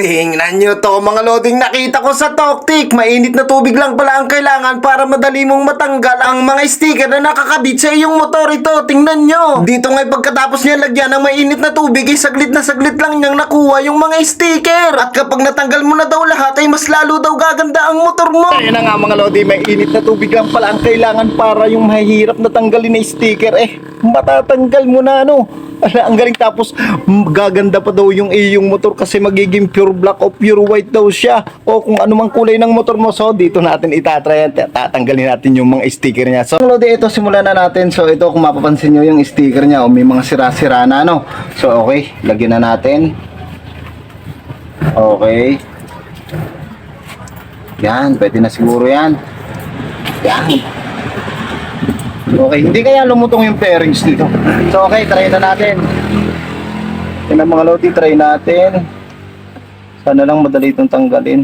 Tingnan nyo to mga loding nakita ko sa Toktik. Mainit na tubig lang pala ang kailangan para madali mong matanggal ang mga sticker na nakakabit sa iyong motor ito. Tingnan nyo. Dito ngay pagkatapos niya lagyan ng mainit na tubig ay saglit na saglit lang niyang nakuha yung mga sticker. At kapag natanggal mo na daw lahat ay mas lalo daw gaganda ang motor mo. Ayun na nga mga lodi, may init na tubig lang pala ang kailangan para yung mahihirap na tanggalin na sticker. Eh, matatanggal mo na ano. Ang galing tapos mm, gaganda pa daw yung iyong motor kasi magiging pure black o pure white daw siya. O kung ano mang kulay ng motor mo. So, dito natin itatry yan. Tatanggalin natin yung mga sticker niya. So, lodi, ito simulan na natin. So, ito kung mapapansin nyo yung sticker niya o may mga sira-sira na ano. So, okay. Lagyan na natin. Okay. Yan, pwede na siguro yan. Yan. Okay, hindi kaya lumutong yung pairings dito. So okay, try na natin. Yan mga lodi, try natin. Sana lang madali itong tanggalin.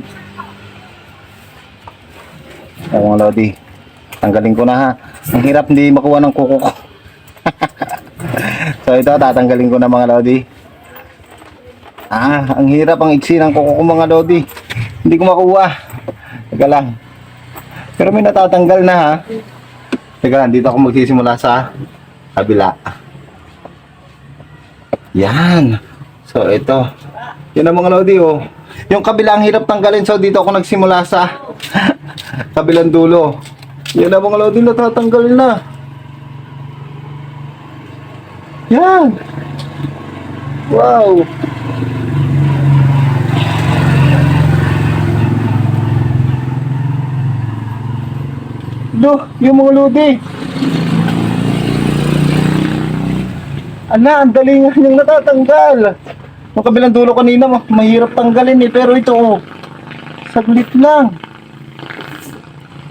Yan mga lodi. Tanggalin ko na ha. Ang hirap hindi makuha ng kuko ko. so ito, tatanggalin ko na mga lodi. Ah, ang hirap ang iksi ng kuko ko mga lodi. Hindi ko makuha. Teka lang. Pero may natatanggal na ha. Teka dito ako magsisimula sa kabila. Yan. So, ito. Yan ang mga lodi, oh. Yung kabila ang hirap tanggalin. So, dito ako nagsimula sa kabilang dulo. Yan ang mga lodi, natatanggal na. Yan. Wow. Do, yung mga lodi. Ala, ang dali nga niyang natatanggal. Yung kabilang dulo kanina, ma- mahirap tanggalin eh. Pero ito, oh, saglit lang.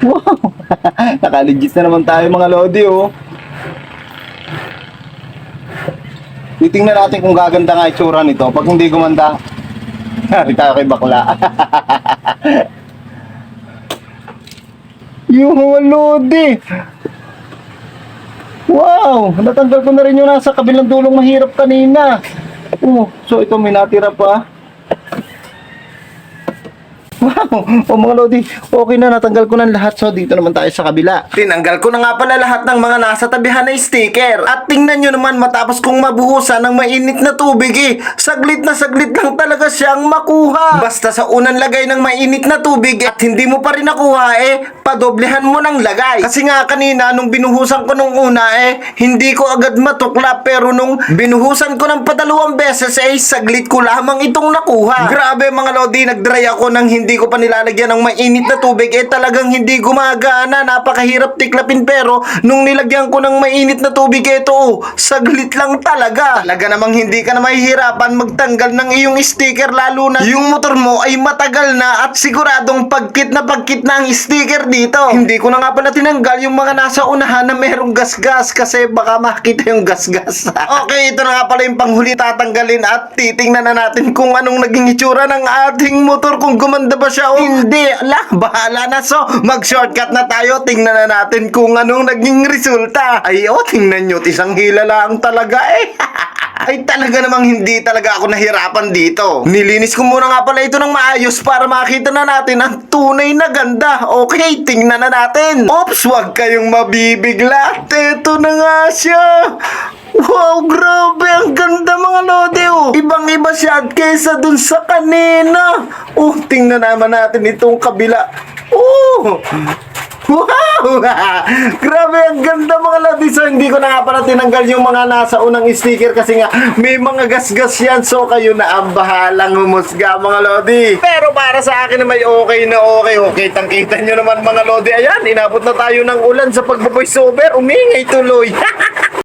Wow! Nakaligis na naman tayo mga lodi, oh. Titingnan natin kung gaganda nga itsura nito. Pag hindi gumanda, hari tayo kay bakla. yung mga lodi. Wow! Natanggal ko na rin yung nasa kabilang dulong mahirap kanina. Oh, so ito may natira pa. O mga lodi, okay na, natanggal ko na lahat. So dito naman tayo sa kabila. Tinanggal ko na nga pala lahat ng mga nasa tabihan na sticker. At tingnan nyo naman matapos kong mabuhusan ng mainit na tubig eh. Saglit na saglit lang talaga siyang makuha. Basta sa unang lagay ng mainit na tubig at hindi mo pa rin nakuha eh, padoblehan mo ng lagay. Kasi nga kanina nung binuhusan ko nung una eh, hindi ko agad matukla pero nung binuhusan ko ng padalawang beses eh, saglit ko lamang itong nakuha. Grabe mga lodi, nagdry ako nang hindi ko pa nilalagyan ng mainit na tubig eh talagang hindi gumagana. Napakahirap tiklapin pero nung nilagyan ko ng mainit na tubig eh, ito oh, saglit lang talaga. Talaga namang hindi ka na mahihirapan magtanggal ng iyong sticker lalo na yung motor mo ay matagal na at siguradong pagkit na pagkit na ang sticker dito. Hindi ko na nga pala tinanggal yung mga nasa unahan na merong gasgas kasi baka makita yung gasgas. okay, ito na nga pala yung panghuli tatanggalin at titingnan na natin kung anong naging itsura ng ating motor kung gumanda ba siya o hindi. Ala, bahala na so. Mag-shortcut na tayo. Tingnan na natin kung anong naging resulta. Ay, oh, tingnan nyo. Isang hila lang talaga eh. Ay talaga namang hindi talaga ako nahirapan dito. Nilinis ko muna nga pala ito ng maayos para makita na natin ang tunay na ganda. Okay, tingnan na natin. Ops, wag kayong mabibigla. Ito na nga siya. Wow, grabe. Ang ganda mga lodi oh. Ibang iba siya at kaysa dun sa kanina. Oh, tingnan naman natin itong kabila. Oh! Wow! Grabe, ang ganda mga lodi. So, hindi ko na nga pala tinanggal yung mga nasa unang sticker kasi nga may mga gasgas yan. So, kayo na ang bahalang humusga mga lodi. Pero para sa akin may okay na okay. Okay, tangkitan nyo naman mga lodi. Ayan, inabot na tayo ng ulan sa pagbo-voice over. Umingay tuloy.